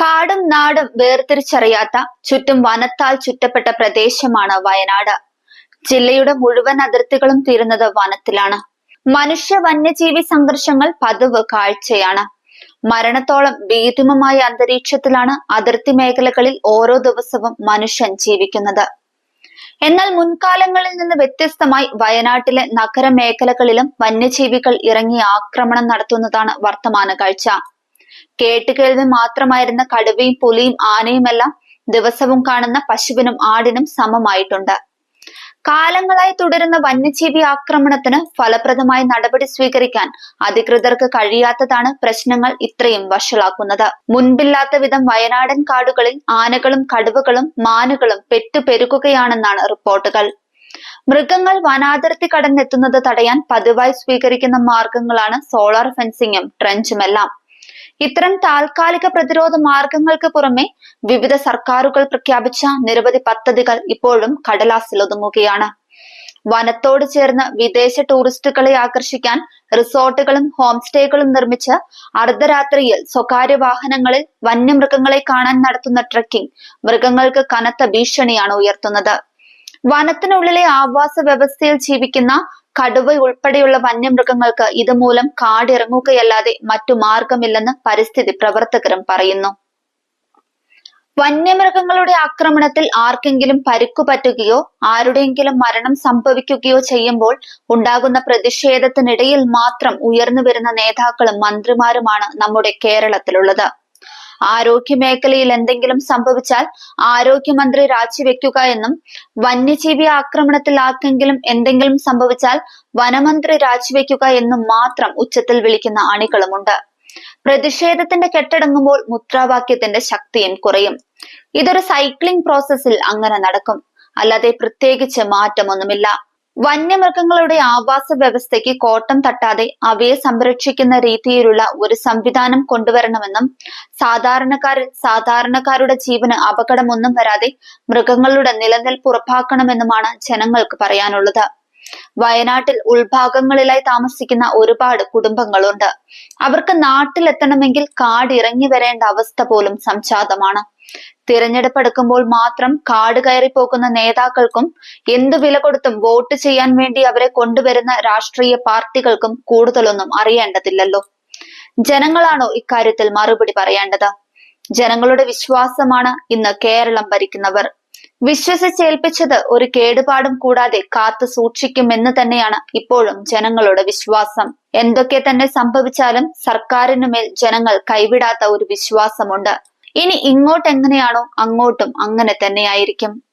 കാടും നാടും വേർതിരിച്ചറിയാത്ത ചുറ്റും വനത്താൽ ചുറ്റപ്പെട്ട പ്രദേശമാണ് വയനാട്. ജില്ലയുടെ മുഴുവൻ അതിർത്തികളും തീരുന്നത് വനത്തിലാണ്. മനുഷ്യ വന്യജീവി സംഘർഷങ്ങൾ പതിവ് കാഴ്ചയാണ്. മരണത്തോളം ഭീതിമമായ അന്തരീക്ഷത്തിലാണ് അതിർത്തി മേഖലകളിൽ ഓരോ ദിവസവും മനുഷ്യൻ ജീവിക്കുന്നത്. എന്നാൽ മുൻകാലങ്ങളിൽ നിന്ന് വ്യത്യസ്തമായി വയനാട്ടിലെ നഗര മേഖലകളിലും വന്യജീവികൾ ഇറങ്ങി ആക്രമണം നടത്തുന്നതാണ് വർത്തമാന കാഴ്ച. കേട്ടുകേൾവി മാത്രമായിരുന്ന കടുവയും പുലിയും ആനയുമെല്ലാം ദിവസവും കാണുന്ന പശുവിനും ആടിനും സമമായിട്ടുണ്ട്. കാലങ്ങളായി തുടരുന്ന വന്യജീവി ആക്രമണത്തിന് ഫലപ്രദമായി നടപടി സ്വീകരിക്കാൻ അധികൃതർക്ക് കഴിയാത്തതാണ് പ്രശ്നങ്ങൾ ഇത്രയും വഷളാക്കുന്നത്. മുൻപില്ലാത്ത വിധം വയനാടൻ കാടുകളിൽ ആനകളും കടുവകളും മാനുകളും പെറ്റുപെരുകുകയാണെന്നാണ് റിപ്പോർട്ടുകൾ. മൃഗങ്ങൾ വനാതിർത്തി കടന്നെത്തുന്നത് തടയാൻ പതിവായി സ്വീകരിക്കുന്ന മാർഗങ്ങളാണ് സോളാർ ഫെൻസിങ്ങും ട്രെഞ്ചുമെല്ലാം. ഇത്തരം താൽക്കാലിക പ്രതിരോധ മാർഗങ്ങൾക്ക് പുറമെ വിവിധ സർക്കാരുകൾ പ്രഖ്യാപിച്ച നിരവധി പദ്ധതികൾ ഇപ്പോഴും കടലാസിൽ ഒതുങ്ങുകയാണ് വനത്തോട് ചേർന്ന് വിദേശ ടൂറിസ്റ്റുകളെ ആകർഷിക്കാൻ റിസോർട്ടുകളും ഹോം സ്റ്റേകളും നിർമ്മിച്ച് അർദ്ധരാത്രിയിൽ സ്വകാര്യ വാഹനങ്ങളിൽ വന്യമൃഗങ്ങളെ കാണാൻ നടത്തുന്ന ട്രക്കിംഗ് മൃഗങ്ങൾക്ക് കനത്ത ഭീഷണിയാണ് ഉയർത്തുന്നത്. വനത്തിനുള്ളിലെ ആവാസ വ്യവസ്ഥയിൽ ജീവിക്കുന്ന കടുവ ഉൾപ്പെടെയുള്ള വന്യമൃഗങ്ങൾക്ക് ഇതുമൂലം കാടിറങ്ങുകയല്ലാതെ മറ്റു മാർഗമില്ലെന്ന് പരിസ്ഥിതി പ്രവർത്തകരും പറയുന്നു. വന്യമൃഗങ്ങളുടെ ആക്രമണത്തിൽ ആർക്കെങ്കിലും പരിക്കു പറ്റുകയോ ആരുടെയെങ്കിലും മരണം സംഭവിക്കുകയോ ചെയ്യുമ്പോൾ ഉണ്ടാകുന്ന പ്രതിഷേധത്തിനിടയിൽ മാത്രം ഉയർന്നു വരുന്ന നേതാക്കളും മന്ത്രിമാരുമാണ് നമ്മുടെ കേരളത്തിലുള്ളത്. ആരോഗ്യ മേഖലയിൽ എന്തെങ്കിലും സംഭവിച്ചാൽ ആരോഗ്യമന്ത്രി രാജിവെക്കുക എന്നും വന്യജീവി ആക്രമണത്തിൽ ആർക്കെങ്കിലും എന്തെങ്കിലും സംഭവിച്ചാൽ വനമന്ത്രി രാജിവെക്കുക എന്നും മാത്രം ഉച്ചത്തിൽ വിളിക്കുന്ന അണികളുമുണ്ട്. പ്രതിഷേധത്തിന്റെ കെട്ടടങ്ങുമ്പോൾ മുദ്രാവാക്യത്തിന്റെ ശക്തിയും കുറയും. ഇതൊരു സൈക്ലിംഗ് പ്രോസസ്സിൽ അങ്ങനെ നടക്കും. അല്ലാതെ പ്രത്യേകിച്ച് മാറ്റമൊന്നുമില്ല. വന്യമൃഗങ്ങളുടെ ആവാസ വ്യവസ്ഥയ്ക്ക് കോട്ടം തട്ടാതെ അവയെ സംരക്ഷിക്കുന്ന രീതിയിലുള്ള ഒരു സംവിധാനം കൊണ്ടുവരണമെന്നും സാധാരണക്കാരിൽ സാധാരണക്കാരുടെ ജീവന് അപകടമൊന്നും വരാതെ മൃഗങ്ങളുടെ നിലനിൽപ്പ് ഉറപ്പാക്കണമെന്നുമാണ് ജനങ്ങൾക്ക് പറയാനുള്ളത്. വയനാട്ടിൽ ഉൾഭാഗങ്ങളിലായി താമസിക്കുന്ന ഒരുപാട് കുടുംബങ്ങളുണ്ട്. അവർക്ക് നാട്ടിലെത്തണമെങ്കിൽ കാടിറങ്ങി വരേണ്ട അവസ്ഥ പോലും സംജാതമാണ്. തിരഞ്ഞെടുപ്പ് എടുക്കുമ്പോൾ മാത്രം കാട് കയറി പോകുന്ന നേതാക്കൾക്കും എന്തു വില കൊടുത്തും വോട്ട് ചെയ്യാൻ വേണ്ടി അവരെ കൊണ്ടുവരുന്ന രാഷ്ട്രീയ പാർട്ടികൾക്കും കൂടുതലൊന്നും അറിയേണ്ടതില്ലല്ലോ. ജനങ്ങളാണോ ഇക്കാര്യത്തിൽ മറുപടി പറയേണ്ടത്? ജനങ്ങളുടെ വിശ്വാസമാണ് ഇന്ന് കേരളം ഭരിക്കുന്നവർ. വിശ്വസിച്ചേൽപ്പിച്ചത് ഒരു കേടുപാടും കൂടാതെ കാത്തു സൂക്ഷിക്കുമെന്ന് തന്നെയാണ് ഇപ്പോഴും ജനങ്ങളുടെ വിശ്വാസം. എന്തൊക്കെ തന്നെ സംഭവിച്ചാലും സർക്കാരിനുമേൽ ജനങ്ങൾ കൈവിടാത്ത ഒരു വിശ്വാസമുണ്ട്. ഇനി ഇങ്ങോട്ട് എങ്ങനെയാണോ അങ്ങോട്ടും അങ്ങനെ തന്നെയായിരിക്കും.